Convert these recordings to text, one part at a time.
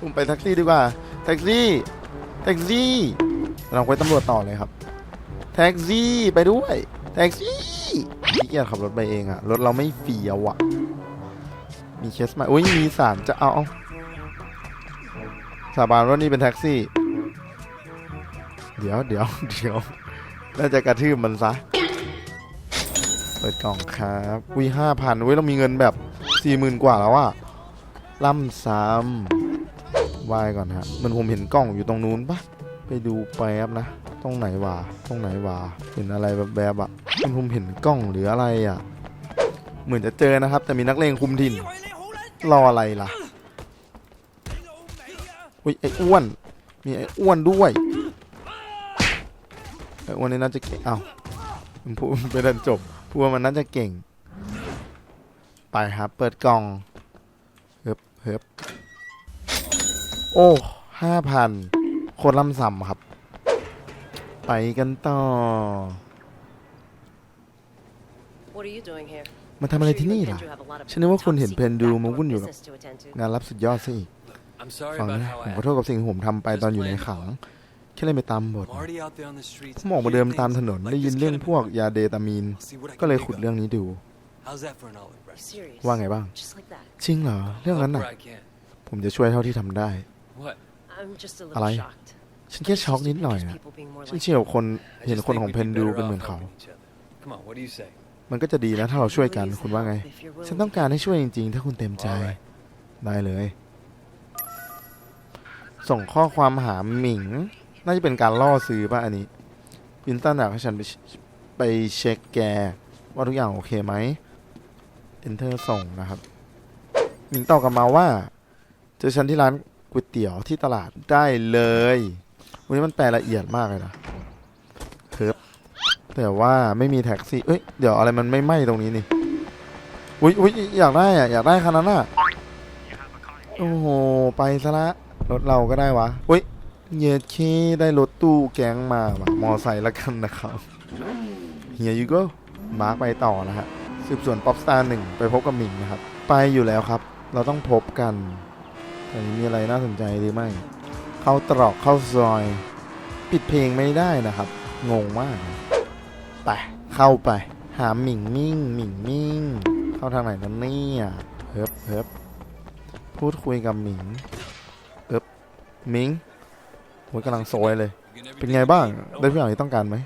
ผมไปแท็กซี่ดีกว่า แท็กซี่ แท็กซี่ เราไปตำรวจต่อเลยครับ แท็กซี่ไปด้วย แท็กซี่พี่เกียจขับรถไปเองอะรถเราไม่เฟียวอะมีเคสใหม่อุ้ยมีสารจะเอาเอาสาบานว่านี่เป็นแท็กซี่ เดี๋ยวเดี๋ยวเดี๋ยวน่าจะกระทืบมันซะ เปิดกล่องครับอุ้ยห้าพันอุ้ยเรามีเงินแบบสี่หมื่นกว่าแล้วอะ ล่ำซ้ำวายก่อนฮะมันผมเห็นกล่องอยู่ตรงนู้นปะไปดูแป๊บนะ ตรงไหนวะตรงไหนวะเห็นอะไรแบบแบบอะมันผมเห็นกล้องหรืออะไรอะเหมือนจะเจอนะครับ แต่มีนักเลงคุมถิ่น รออะไรล่ะอุ้ยไอ้อ้วน มีไอ้อ้วนด้วยไอ้อ้วนนี่น่าจะเก่งเอ้าพูดไปดันจบพูดว่ามันน่าจะเก่ง ไปครับ เปิดกล่อง เฮิบเฮิบโอ้ห้าพันโคตรล่ำซ้ำครับ ไปกันต่อ What are you doing here? มาทำอะไรที่นี่ล่ะ ฉันนึกว่าคุณเห็นเพนดูมาวุ่นอยู่กับงานรับสุดยอดซะอีก I'm sorry ฟัง about นะ how ผม I ขอโทษกับสิ่งที่ผมทำไปตอนอยู่ในขังแค่เล่นไปตามบท I'm already out there on the streets. ผมออกมาเดินตามถนนได้ยินเรื่องพวกยาเดตามีน See what I ก็เลย can ขุด dig เรื่อง up. นี้ดู How's that for an olive branch? Serious. ว่าไงบ้าง Just like that. จริงเหรอ เรื่องนั้น Help น่ะ where I can. ผมจะช่วยเท่าที่ทำได้ What? I'm just a little อะไร shocked. ฉันแค่ช็อกนิดหน่อย Just นะ people being more ฉัน like เชื่อว่าคน I เห็น just คน think ของ we'd เพ be นดู better เป็นเหมือน off เขา helping each other. Come on, what do you say? มันก็จะดีนะถ้าเราช่วยกัน Please คุณว่าไง help if you're willing ฉันต้องการให้ช่วยจริง ๆ ถ้าคุณเต็มใจ Alright. ได้เลย ส่งข้อความหาหมิง น่าจะเป็นการล่อซื้อป่ะอันนี้วินตันอยากให้ฉันไปเชไปเช็คแกว่าทุกอย่างโอเคไหม enter ส่งนะครับหมิงตอบกลับมาว่า เจอฉันที่ร้านก๋วยเตี๋ยวที่ตลาดได้เลยวันนี้มันแปลละเอียดมากเลยนะเคิร์ฟแต่ว่าไม่มีแท็กซี่ เอ้ย เดี๋ยวอะไรมันไม่ไหม้ตรงนี้นี่ อุ้ยอุ้ยอยากได้อะอยากได้คันนั้นอะโอ้โห ไปซะละ รถเราก็ได้วะ อุ้ย เยดเคได้รถตู้แก๊งมาว่ะมอไซค์ละกันนะครับ เฮียยูก็มาร์กไปต่อนะฮะ สืบสวนป๊อปสตาร์หนึ่งไปพบกับหมิงนะครับ ไปอยู่แล้วครับ เราต้องพบกันแต่มีอะไรน่าสนใจหรือไม่ เข้าตรอกเข้าซอย ปิดเพลงไม่ได้นะครับ งงมากไปเข้าไป หาหมิงมิ่งหมิงมิ่ง เข้าทางไหนนั่นเนี่ยเฮิบเฮิบพูดคุยกับหมิงเฮิบหมิงโหยกำลังโซยเลย เป็นไงบ้าง ได้ทุกอย่างที่ต้องการไหม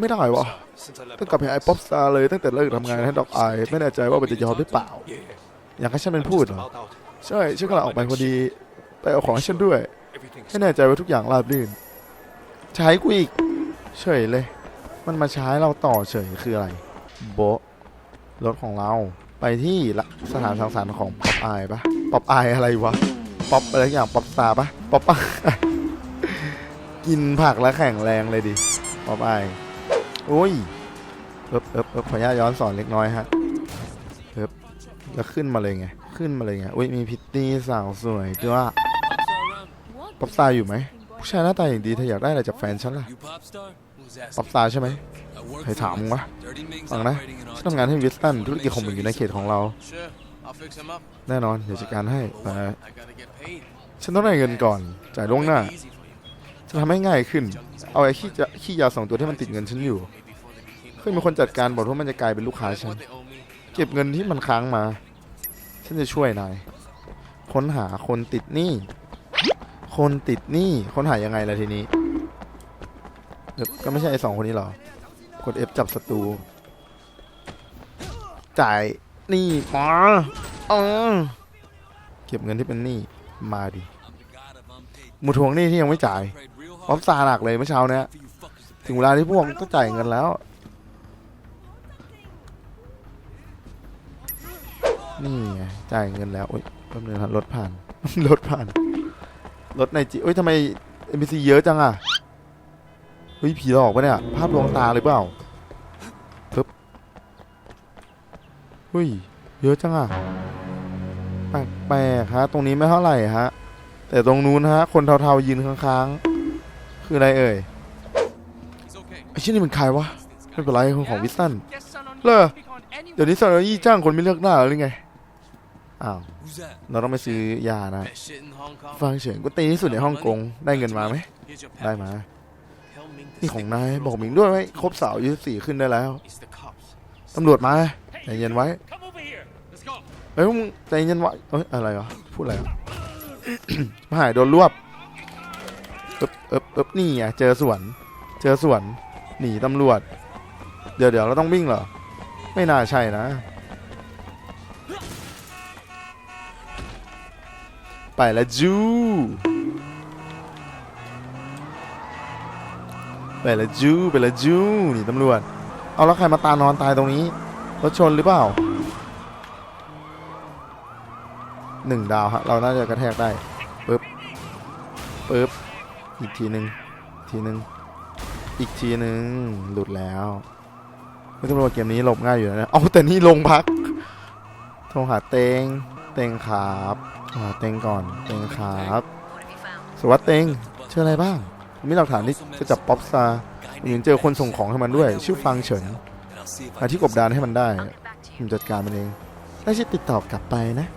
ไม่ได้วะต้องกลับไปไอป๊อปสตาร์เลยตั้งแต่เลิกทำงานให้ดอกไอไม่แน่ใจว่ามันจะยอมหรือเปล่า อยากให้ฉันเป็นพูดเหรอใช่ฉันกำลังออกไปพอดี ไปเอาของให้ฉันด้วยให้แน่ใจว่าทุกอย่างราบรื่น ใช้กูอีกเฉยเลย มันมาใช้เราต่อเฉยคืออะไรโบรถของเราไปที่สถานสังสรรค์ของป๊อปอายปะป๊อปอายอะไรวะป๊อปอะไรอย่างป๊อปสตาร์ปะป๊อปอากินผักแล้วแข็งแรงเลยดิป๊อปอาย โอ้ยเอิบเอิบเอิบขออนุญาตย้อนสอนเล็กน้อยฮะเอิบแล้วขึ้นมาเลยไง ขึ้นมาเลยไงอุ้ยมีพิตตี้สาวสวยด้วยป๊อปสตาร์อยู่ไหมผู้ชายหน้าตาอย่างดีเธออยากได้อะไรจากแฟนฉันล่ะป๊อปสตาร์ใช่ไห m I work ใครถามมึงวะฟังนะฉันทำงานให้วิสตันธุรกิจของมึงอยู่ในเขตของเรา แน่นอนเดี๋ยวจัดการให้แต่ฉันต้องได้เงินก่อน จ่ายล่วงหน้าจะทำให้ง่ายขึ้น เอาไอ้ขี้ยาสองตัวที่มันติดเงินฉันอยู่ เคยมีคนจัดการบอกว่ามันจะกลายเป็นลูกค้าฉัน เก็บเงินที่มันค้างมา ฉันจะช่วยนาย ค้นหาคนติดหนี้ คนติดหนี้ ค้นหายังไงล่ะทีนี้เดี๋ยวก็ไม่ใช่ไอ้สองคนนี้หรอ กด F จับศัตรู จ่ายหนี้มาเออเก็บเงินที่เป็นหนี้ มาดิหมูทวงหนี้ที่ยังไม่จ่าย Prayed real ป๊อป hard ซาหนักเลยเมื่อเช้าเนี้ยถึงเวลาที่พวกต้องจ่ายเงินแล้ว จ่ายเงินแล้วโอ๊ยแป๊บนึงนะรถผ่าน รถผ่าน รถในจีเอ้ยทำไม NPC เยอะจังอะ เฮ้ย ผีหลอกปะเนี่ย ภาพลวงตาหรือเปล่าปึ๊บเฮ้ย เยอะจังอะ แปลกๆฮะ ตรงนี้ไม่เท่าไหร่ฮะ แต่ตรงนู้นฮะ คนเทาๆยืนค้างๆ คืออะไรเอ่ยไอ้ชิ้นนี่มันใครวะ ไม่เป็นไรคนของวิสตัน เลอเดี๋ยวนี้ซารายี่จ้างคนไม่เลือกหน้าหรือไง อ้าว Who's that? เราต้องไปซื้อยานะ Best shit in Hong Kong. ฟังเฉินก็ตีที่สุดในฮ่องกง ได้เงินมาไหม Here's your ได้ package. มา Tell Ming to นี่ของ stay นาย close บอก to หมิง me. ด้วยไว้ครบสาวอายุสี่ขึ้นได้แล้ว It's the cops. ตำรวจมาใจเย็นไว้ Come over here. Let's go. เฮ้ยมึงใจเย็นไว้เอ้ยอะไรวะ พูดอะไรวะมาหายโดนรวบเอ๊บเอ๊บเอ๊บนี่ไงเจอสวน เจอสวน หนีตำรวจ เดี๋ยวเดี๋ยวเราต้องวิ่งเหรอ ไม่น่าใช่นะ ไปละจูไปละจูไปละจูนี่ตำรวจ เอาแล้วใครมาตานอนตายตรงนี้รถชนหรือเปล่าหนึ่งดาวฮะเราน่าจะกระแทกได้ปึ๊บปึ๊บอีกทีหนึ่งทีหนึ่งอีกทีหนึ่งหลุดแล้วไม่ต้องรอเกมนี้หลบง่ายอยู่นะเอาแต่นี่ลงพักโทรหาเตงเตงครับ อ่าเต็งก่อนเต็งครับสวัสดีเต็งเจออะไรบ้าง มีหลักฐานที่จะจับป๊อปซาเยังเจอคนส่งของให้มันด้วย ชื่อฟังเฉินหาที่กบดานให้มันได้ผมจัดการมันเองน่าจะติดต่อกลับไปนะ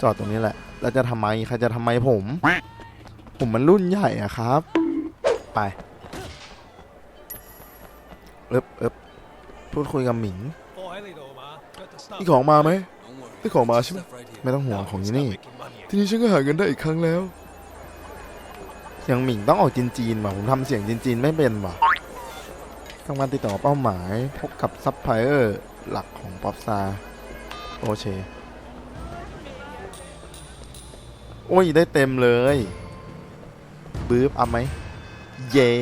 จอดตรงนี้แหละ แล้วจะทำไมใครจะทำไมผม ผมมันรุ่นใหญ่อะครับ ไปเอ๊บเอ๊บพูดคุยกับหมิง ได้ของมาไหมได้ของมาใช่ไหมไม่ต้องห่วงของที่นี่ ทีนี้ฉันก็หาเงินได้อีกครั้งแล้วยังหมิงต้องออกจีนๆว่ะผมทำเสียงจีนจีนไม่เป็นว่ะต้องารติดต่อเป้าหมายพบกับซัพพลายเออร์หลักของป๊อปซาโอเคโอ้ย ได้เต็มเลยบื๊บอัพไหม เย่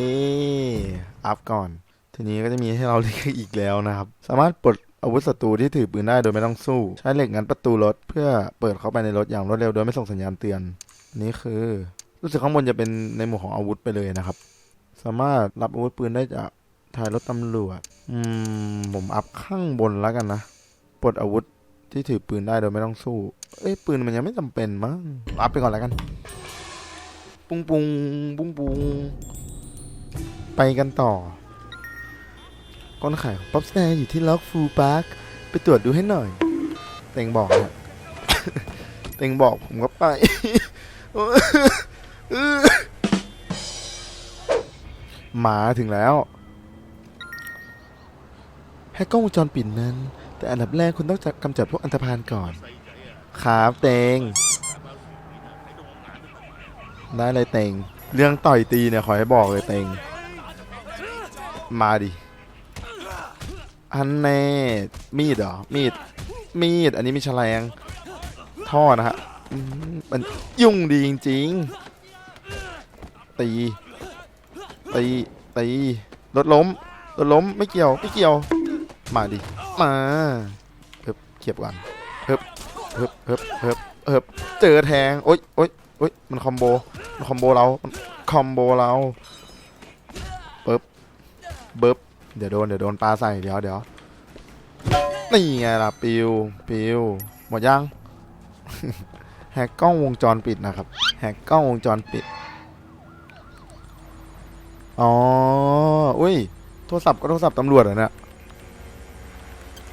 อัพก่อน ทีนี้ก็จะมีให้เราเลือกอีกแล้วนะครับ สามารถปลด อาวุธศัตรูที่ถือปืนได้โดยไม่ต้องสู้ ใช้เหล็กงัดประตูรถ เพื่อเปิดเข้าไปในรถอย่างรวดเร็วโดยไม่ส่งสัญญาณเตือน นี่คือ รู้สึกข้างบนจะเป็นในหมวดของอาวุธไปเลยนะครับ สามารถรับอาวุธปืนได้จากท้ายรถตำรวจ อืม ผมอัพข้างบนแล้วกันนะ ปลดอาวุธที่ถือปืนได้โดยไม่ต้องสู้ เอ้ยปืนมันยังไม่จำเป็นมั้ง อัพไปก่อนแล้วกัน ปุ้งปุ้งปุ้งปุ้งไปกันต่อ ก้อนขายของป๊อปสแตร์อยู่ที่ล็อกฟูลพาร์คไปตรวจดูให้หน่อย เต็งบอกฮะเต็งบอกผมก็ไปมาถึงแล้วให้กล้องวงจรปิดนั้น แต่อันดับแรกคุณต้องจัดกำจัดพวกอันธพาลก่อน ครับเตงได้เลยเตงเรื่องต่อยตีเนี่ยขอให้บอกเลยเตงมาดิ อันแน่มีดเหรอ มีด มีด อันนี้มีแฉลง ท่อนะฮะ มันยุ่งดีจริงๆ ตี ตี ตีรถล้มรถล้ม ไม่เกี่ยว ไม่เกี่ยว มาดิ มาเฮิบเขียบก่อนเฮิบเฮิบเฮิบเฮิบเฮิบเจอแทง โอ๊ยโอ๊ยโอ๊ยมันคอมโบ มันคอมโบเรา คอมโบเราปึ๊บเบิบ เดี๋ยวโดนเดี๋ยวโดนปลาใส่เดี๋ยวเดี๋ยวนี่ไงล่ะปิวปิวหมดยัง แฮกกล้องวงจรปิดนะครับ แฮกกล้องวงจรปิด อ๋อ อุ้ย โทรศัพท์ก็โทรศัพท์ตำรวจเหรอเนี่ย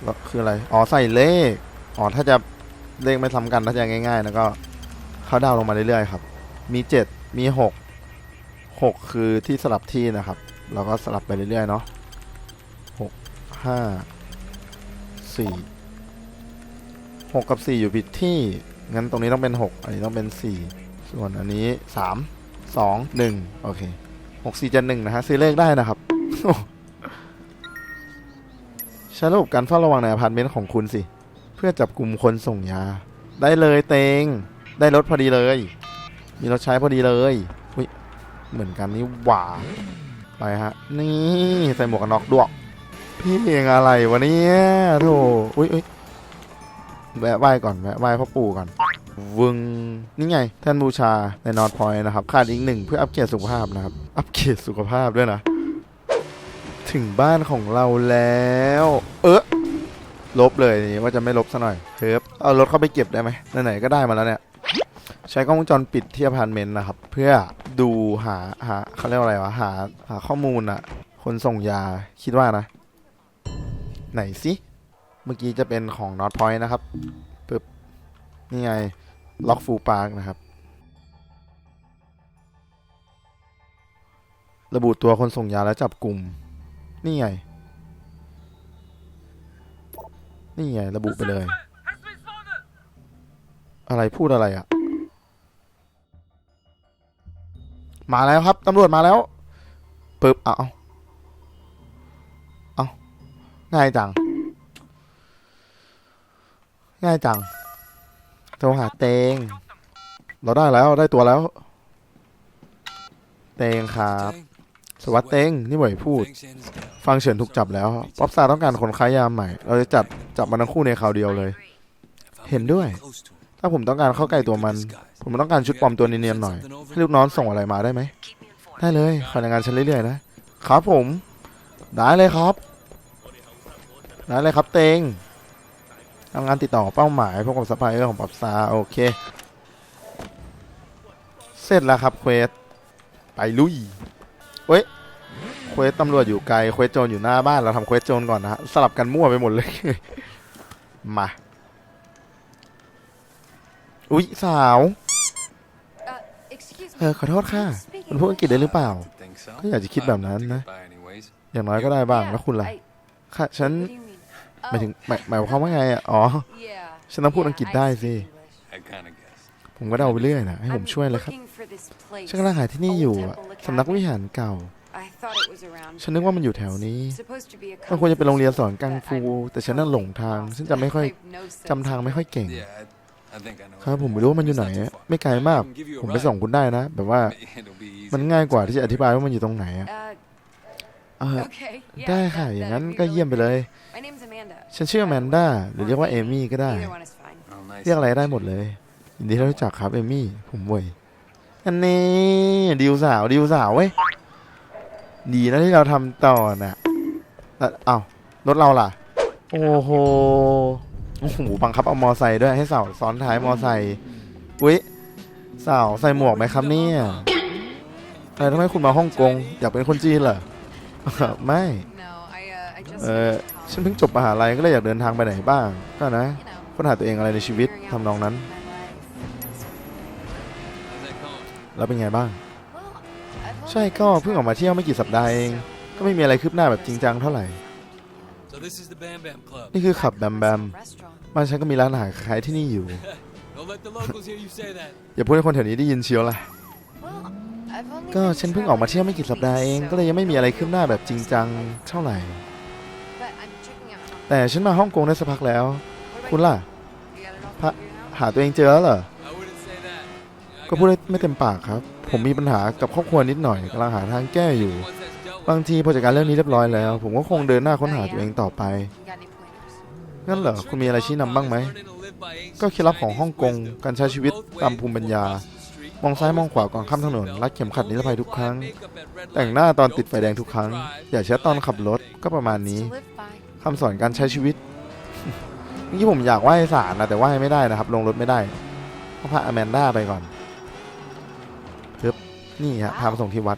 แล้วคืออะไร อ๋อ ใส่เลข อ๋อ ถ้าจะเลขไม่ซ้ำกันถ้าจะง่ายๆนะก็เขาดาวลงมาเรื่อยๆครับ มีเจ็ดมีหกหกคือที่สลับที่นะครับ เราก็สลับไปเรื่อยๆเนาะ ห้าสี่หกกับสี่อยู่ผิดที่ งั้นตรงนี้ต้องเป็นหกอันนี้ต้องเป็นสี่ส่วนอันนี้สามสองหนึ่งโอเคหกสี่จ็ดหนึ่งนะฮะซื้อเลขได้นะครับใช้ระบบการเฝ้าระวังในอพาร์ตเมนต์ของคุณสิ เพื่อจับกลุ่มคนส่งยา ได้เลยเตง ได้รถพอดีเลย มีรถใช้พอดีเลยอุยเหมือนกันนี่หว่าไปฮะ นี่ใส่หมวกกันน็อกด้วย พี่เองอะไรวะเนี่ยโธ่อุ้ยอุ้ยแวะไหว้ก่อนแวะไหว้พ่อปู่ก่อนวึงนี่ไงแท่นบูชาในนอตพอยนะครับขาดอีกหนึ่งเพื่ออัปเกรดสุขภาพนะครับ อัปเกรดสุขภาพด้วยนะ ถึงบ้านของเราแล้ว เออลบเลยนี่ว่าจะไม่ลบซะหน่อยเฮ้ยเอารถเข้าไปเก็บได้ไหมไหนๆก็ได้มาแล้วเนี่ยใช้กล้องวงจรปิดที่อพาร์ตเมนต์นะครับ เพื่อดูหาหาเขาเรียกว่าอะไรวะหาหาข้อมูลอะคนส่งยาคิดว่านะ ไหนสิเมื่อกี้จะเป็นของ North Point นะครับปึ๊บนี่ไงล็อกฟูปาร์กนะครับ ระบุตัวคนส่งยาและจับกลุ่ม นี่ไง นี่ไง ระบุไปเลย อะไรพูดอะไรอะ่ะ มาแล้วครับตำรวจมาแล้วปึ๊บเอา ง่ายจัง ง่ายจังโทรหาเตง เราได้แล้วได้ตัวแล้ว เตงครับ สวัสดิ์เตงนี่หวยพูด ฟังเฉินถูกจับแล้ว ป๊อปซาต้องการคนค้ายาใหม่ เราจะจัดจับมันทั้งคู่ในคราวเดียวเลย เห็นด้วย ถ้าผมต้องการเข้าใกล้ตัวมัน ผมต้องการชุดปลอมตัวเนียนๆหน่อย ให้ลูกน้องส่งอะไรมาได้ไหม ได้เลยคอยรายงานฉันเรื่อยๆนะครับผม ได้เลยครับ ได้เลยครับเตงทำงานติดต่อเป้าหมายพวกกับซัพพลายเออร์ของป๊อปซาโอเค เสร็จแล้วครับเควสไปลุยเว้ยเควสตำรวจอยู่ไกลเควสโจรอยู่หน้าบ้านเราทำเควสโจรก่อนนะฮะสลับกันมั่วไปหมดเลย มา อุ๊ย สาว Uh, excuse เออขอโทษค่ะมันพูดอังกฤษได้หรือเปล่า I think so. ก็อยากจะคิดแบบนั้นนะ I'd like to get by anyways. อย่างน้อยก็ได้บ้างแล้วคุณล่ะ I, ค่ะ ฉัน หมายถึงหมายหมายความว่าไงอะอ๋อ Yeah. ฉันต้องพูดอังกฤษได้สิ I speak English. I kind of guessed. ผมก็เดาไปเรื่อยนะ ให้ผม I'm ช่วยเลยครับ looking for this place. ฉันกำลังหาที่นี่อยู่อะ Old Temple สำนักวิ Academy. หารเก่า I thought it was around. ฉันนึกว่ามันอยู่แถวนี้ Supposed to be a มันควรจะเป็นโรงเรียนสอนกัง but ฟู I'm แต่ฉันน่ะหลงทาง ฉันจำไม่ค่อย I've no sense จำทางไม่ค่อยเก่ง Yeah, I, I think I know. ครับ where ผม it ไม่ is. รู้ว่ามันอยู่ไหน It's not อะ too far. ไม่ไกลมาก I can give you a ผมไป ride. ส่งคุณได้นะ แบบว่า It'll be easy. มันง่ายกว่าที่จะอธิบายว่ามันอยู่ตรงไหนอะ Uh, เออ okay. Yeah, ได้ค่ะ that- อย่าง that'd นั้น be ก็ really เยี่ยมไปเลย great. My name's Amanda. ฉันชื่อแมนด้าหรือเรียกว่าเอมี่ก็ได้ Either one is fine. Oh, nice. เรียกอะไรได้หมดเลยยินดีที่รู้จักครับเอมี่ ผมเว้ยอันนี้ดิวสาวดิวสาวเว้ย ดีนะที่เราทำต่อน่ะแล้วเอ้ารถเราล่ะ โอ้โห โอ้โห บังคับเอามอไซค์ด้วยให้สาวซ้อนท้ายมอไซค์ อุ้ยสาวใส่หมวกไหมครับเนี่ยอะไรทำไมคุณมาฮ่องกง อยากเป็นคนจีนเหรอ ไม่ No, I, uh, I just เออ finished college. ฉันเพิ่งจบมหาลัยก็เลยอยากเดินทางไปไหนบ้าง ก็นะค้นหาตัวเองอะไรในชีวิตทำนองนั้น แล้วเป็นไงบ้าง ใช่ก็เพิ่งออกมาเที่ยวไม่กี่สัปดาห์เอง ก็ไม่มีอะไรคืบหน้าแบบจริงจังเท่าไหร่ นี่คือขับแบมแบมบ้านฉันก็มีร้านอาหารคล้ายที่นี่อยู่ อย่าพูดให้คนแถวนี้ได้ยินเชียวล่ะ ก็ฉันเพิ่งออกมาเที่ยวไม่กี่สัปดาห์เอง ก็เลยยังไม่มีอะไรคืบหน้าแบบจริงจังเท่าไหร่ แต่ฉันมาฮ่องกงได้สักพักแล้ว Kong. What about คุณล่ะ you? You got it all พระ figured out? หาตัวเองเจอแล้วเหรอ I wouldn't say that. You know, I ก็พูด got ได้ไม่เต็มปากครับ ผมมีปัญหากับครอบครัวนิดหน่อยกำลังหาทางแก้อยู่ ones that's dealt with. บางทีพอจัดการเรื่องนี้เรียบร้อยแล้ว ผมก็คงเดินหน้าค้นหาตัวเองต่อไป You got any pointers? งั้นเหรอ คุณมีอะไรชี้นำบ้างไหม ก็เคล็ดลับของฮ่องกง การใช้ชีวิตตามภูมิปัญญา มองซ้ายมองขวาก่อนข้ามถนน รัดเข็มขัดนิรภัยทุกครั้ง แต่งหน้าตอนติดไฟแดงทุกครั้ง อย่าแชทตอนขับรถ ก็ประมาณนี้ To live by. คำสอนการใช้ชีวิตเมื่อกี้ผมอยากไหว้ศาลนะแต่ไหว้ไม่ได้นะครับ ลงรถไม่ได้ต้องพาอแมนด้าไปก่อนปึ๊บนี่ฮะพามาส่งที่วัด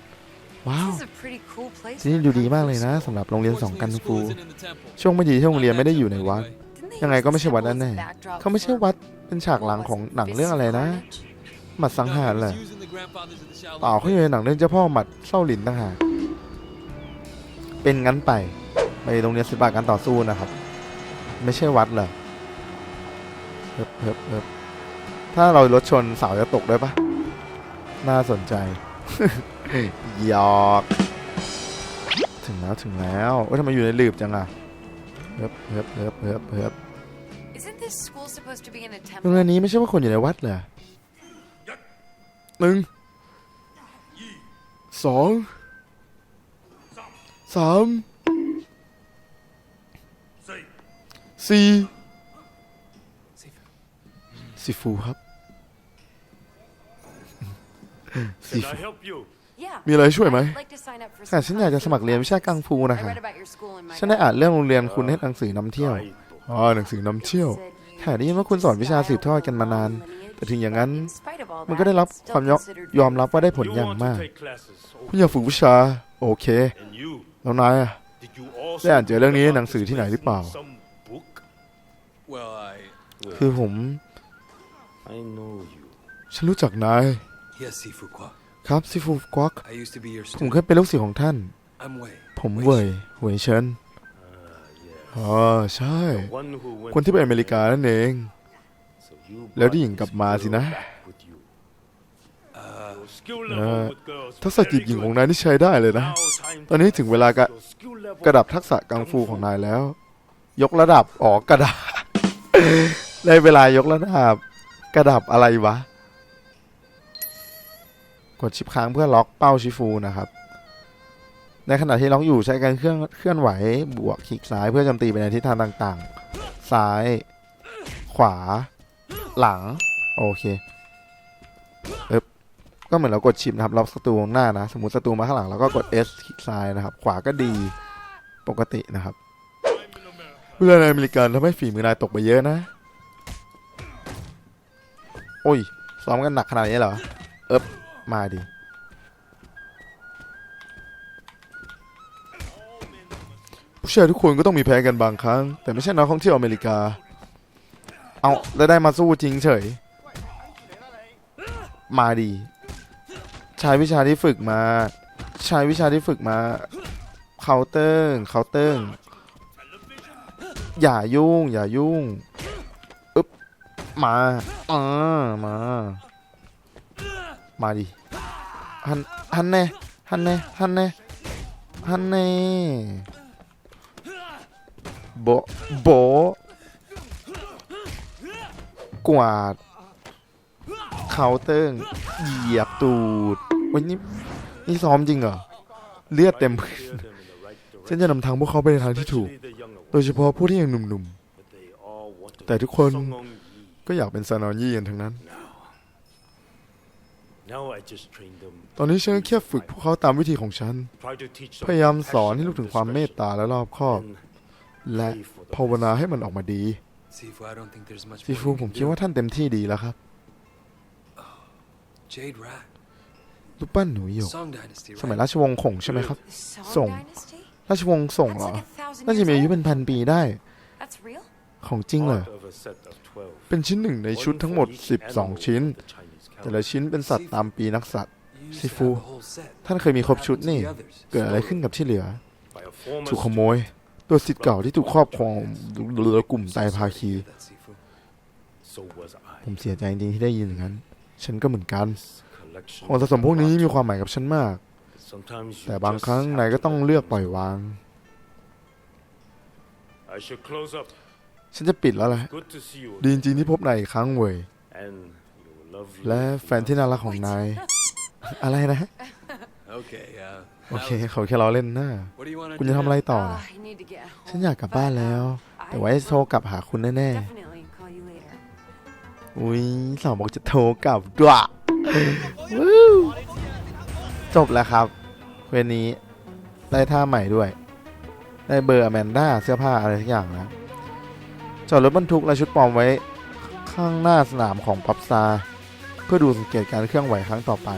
ว้าว This is a pretty cool place ที่นี่ for ดู a ดี kung มาก fu เลยนะ school. สำหรับโรงเรียนสองกันฟู School's in the temple. ช่วงไม่ดีที่โรงเรียนไม่ได้อยู่ในวัด Didn't they ยังไง use ก็ไม่ใช่วัด temple as แน่ a backdrop เขาไม่ใช่ for วัดเป็นฉากหลังของหนังเรื่องอะไรนะ Fist หมัดสังหารเหรอ Using the grandfathers of the Shaolin เปล่าเขาอยู่ในหนังเรื่องเจ้าพ่อหมัดเศร้าหลินต่างหากเป็นงั้นไป ไปโรงเรียนศิลปะการต่อสู้นะครับ ไม่ใช่วัดเหรอเฮิบเฮิบเฮิบถ้าเรารถชนเสาจะตกได้ปะน่าสนใจหยอก ถึงแล้วถึงแล้วว่าทำไมอยู่ในหลืบจังอะเฮิบเฮิบเฮิบเฮิบเฮิบ Isn't this school supposed to be in a โรงเรีย temple? นนี้ไม่ใช่ว่าคนอยู่ในวัดเหรอหนึ่งสองสาม สี่ซีฟูครับซี Can ฟู I help you? Yeah. มีอะไรช่วยไหม I'd like to sign up for ค่ะ some ฉันอยากจะ kung สมัครเรียนวิชากังฟู I นะคะ read about your school in my ฉันได้ guide. อ่านเรื่องโรงเรียนคุณให้หนังสือนำเที่ยว Right. อ๋อหนังสือนำเที่ยว Said you ค่ะได้ยินว่าคุณสอนวิชาสืบทอดกันมานาน lineage, แต่ถึงอย่างนั้น but in spite of all มันก็ได้รับ that, it's ความ still ยอ considered ยอมรับว่าได้ผล You อย่าง want มาก to take classes. คุณอยากฝึกวิชา โอเค And you, แล้วนายอะ did you also ได้อ่านเจอเรื่องนี้ในหนังสือที่ไหนหรือเปล่า some book? Well, I. คือผม I know you. ฉันรู้จักนาย Yes, Sifu Kwa. ครับซิฟูกวัก I used to be your ผม student. เคยเป็นลูกศิษย์ของท่าน I'm Wei. ผม Wei เว่ย Shen. เว่ยเฉิน Ah, yes. อ๋อใช่ One who went คนที่ไปอเมริกานั่นเอง So you แล้ว brought ที่หญิง this กลับมาสิ girl นะ back with you. Uh, Your skill Uh, level with girls ทักษะจีบ very หญิงของ good. นายนี่ใช้ได้เลยนะ Now time ตอนนี้ถึงเวลากะ your skill level กระดับทักษะกังฟูของนายแล้ว ยกระดับอ๋อกระดับ ได้เวลายกระดับ กระดับอะไรวะ กดชิปค้างเพื่อล็อกเป้าชิฟูนะครับ ในขณะที่ล็อกอยู่ใช้การเคลื่อนเคลื่อนไหวบวกคลิกซ้ายเพื่อโจมตีไปในทิศทางต่างๆ ซ้าย ขวา หลัง โอเคเอ๊บก็เหมือนเรากดชิปนะครับล็อกศัตรูข้างหน้านะ สมมติศัตรูมาข้างหลังเราก็กด S คลิกซ้ายนะครับ ขวาก็ดีปกตินะครับ เลาในอเมริกันทำให้ฝีมือนายตกไปเยอะนะ โอ้ยซ้อมกันหนักขนาดนี้เหรอ เอ๊บมาดิผู้ชายทุกคนก็ต้องมีแพ้กันบางครั้ง แต่ไม่ใช่นักท่องเที่ยวอเมริกา เอาแล้วได้มาสู้จริงเฉย มาดีใช้วิชาที่ฝึกมา ใช้วิชาที่ฝึกมาเคาน์เตอร์เคาน์เตอร์ อย่ายุ่ง อย่ายุ่งอึ๊บมาอ่ามา มาดิฮันฮันแน่ฮันแน่ฮันแน่ฮันแน่โบโบกวาดเคาเตอร์เหยียบตูดวันนี้นี่ซ้อมจริงเหรอ เลือดเต็มพื้นฉันจะนำทางพวกเขาไปในทางที่ถูก โดยเฉพาะผู้ที่ยังหนุ่ม ones. But they all want to แต่ be ทุกคน Song Ong Yi. ๆก็อยากเป็นซานอนยี่กันทั้งนั้น Now I just train them. ตอนนี้ฉันก็แค่ฝึกพวกเขาตามวิธีของฉัน Try to teach them พยายามสอน passion ให้ลูกถึงความเมต and ตาและรอบคอบ discretion. และ Pray for the ภาวนาให้มันออกมาดี Sifu, I don't think there's much ซี more ฟู you ผม can คิด do. ว่าท่านเต็มที่ดีแล้วครับ Jade Rat. รูปปั้นหนูหยก Song Dynasty, สมัย right? ราชวงศ์ขงใช่ไหมครับ The Song Song. Dynasty? ราชวงศ์ส่ง That's เหรอ like a thousand น่าจะ years มีอายุ old. เป็นพันปีได้ That's real? ของจริงเหรอ Part of a set of 12. เป็นชิ้นหนึ่งในชุด One ทั้งหมด for each animal 12 ชิ้น of the Chinese แต่ละ calendar. ชิ้นเป็นสัตว์ตามปีนักสัตว์ You used to Sifu. have a whole set. ท่านเคยมีครบชุด What happened นี่ to the others? เกิดอะไรขึ้นกับที่เหลือ By a former ถูกขโมย ตัวสิทธิ์เก่าที่ถูกครอบครองโดยกลุ่มไตร So ภา sorry to คี hear that, Sifu. So was I. ผมเสียใจจริงๆที่ได้ยินอย่างนั้น ฉันก็เหมือนกัน Collection ของสะสมพวกนี้มีความหมายกับฉันมาก Sometimes you แต่บาง just ครั้ง have นายก็ to ต้อง let เลือก them ปล่อยวาง I should close up. ฉันจะปิดแล้วแหละ Good to see you. ดีจริงๆที่พบนายอีกครั้งเว้ย And your lovely และแฟนที่น่ารักของนาย อะไรนะ Okay, uh, โอ that เค was- เขาแค่ล้อเล่นนะ what do you want to คุณ do จะทำอะไร now? ต่อ Oh, นะ I need to get home. ฉันอยากกลับบ้านแล้ว I แต่ไว้โทรกลับหาคุณแน่ Definitely call you later. ๆอุ้ยสาวบอกจะโทรกลับด้วยวู้จบแล้วครับ เวนี้ได้ท่าใหม่ด้วย ได้เบอร์อแมนด้าเสื้อผ้าอะไรทุกอย่างนะจอดรถบรรทุกและชุดปลอมไว้ข้างหน้าสนามของป๊อปซาเพื่อดูสังเกตการเคลื่อนไหวครั้งต่อไป